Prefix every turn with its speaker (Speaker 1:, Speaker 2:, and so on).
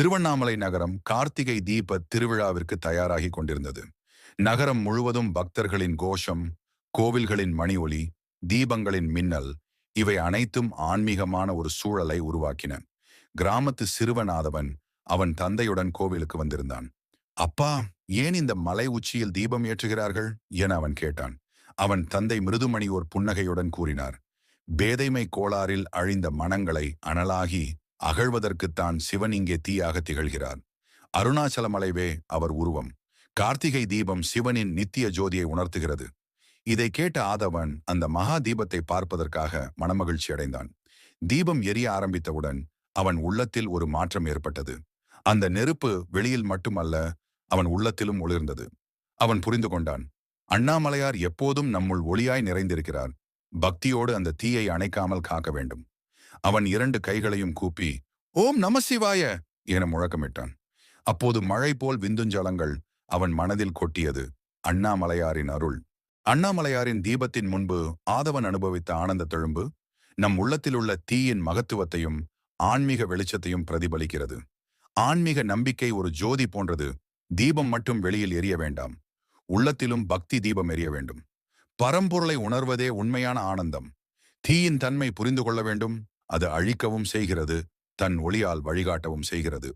Speaker 1: திருவண்ணாமலை நகரம் கார்த்திகை தீப திருவிழாவிற்கு தயாராகி கொண்டிருந்தது. நகரம் முழுவதும் பக்தர்களின் கோஷம் கோவில்களின் மணி ஒலி தீபங்களின் மின்னல் இவை அனைத்தும் ஆன்மீகமான ஒரு சூழலை உருவாக்கின. கிராமத்து சிறுவனாதவன் அவன் தந்தையுடன் கோவிலுக்கு வந்திருந்தான். அப்பா ஏன் இந்த மலை உச்சியில் தீபம் ஏற்றுகிறார்கள்? என அவன் கேட்டான். அவன் தந்தை மிருதுமணி ஒரு புன்னகையுடன் கூறினார். பேதைமை கோளாறில் அழிந்த மனங்களை அனலாகி அகழ்வதற்குத்தான் சிவன் இங்கே தீயாக திகழ்கிறார். அருணாச்சல மலைவே அவர் உருவம். கார்த்திகை தீபம் சிவனின் நித்திய ஜோதியை உணர்த்துகிறது. இதை கேட்ட ஆதவன் அந்த மகா தீபத்தை பார்ப்பதற்காக மனமகிழ்ச்சி அடைந்தான். தீபம் எரிய ஆரம்பித்தவுடன் அவன் உள்ளத்தில் ஒரு மாற்றம் ஏற்பட்டது. அந்த நெருப்பு வெளியில் மட்டுமல்ல அவன் உள்ளத்திலும் ஒளிர்ந்தது. அவன் புரிந்து கொண்டான் அண்ணாமலையார் எப்போதும் நம்முள் ஒளியாய் நிறைந்திருக்கிறார். பக்தியோடு அந்த தீயை அணைக்காமல் காக்க வேண்டும். அவன் இரண்டு கைகளையும் கூப்பி ஓம் நமசிவாய என முழக்கமிட்டான். அப்போது மழை போல் விந்துஞ்சலங்கள் அவன் மனதில் கொட்டியது. அண்ணாமலையாரின் அருள். அண்ணாமலையாரின் தீபத்தின் முன்பு ஆதவன் அனுபவித்த ஆனந்த தெழும்பு நம் உள்ளத்தில் உள்ள தீயின் மகத்துவத்தையும் ஆன்மீக வெளிச்சத்தையும் பிரதிபலிக்கிறது. ஆன்மீக நம்பிக்கை ஒரு ஜோதி போன்றது. தீபம் மட்டும் வெளியில் எரிய வேண்டாம். உள்ளத்திலும் பக்தி தீபம் எரிய வேண்டும். பரம்பொருளை உணர்வதே உண்மையான ஆனந்தம். தீயின் தன்மை புரிந்து கொள்ள வேண்டும். அது அழிக்கவும் செய்கிறது தன் ஒளியால் வழிகாட்டவும் செய்கிறது.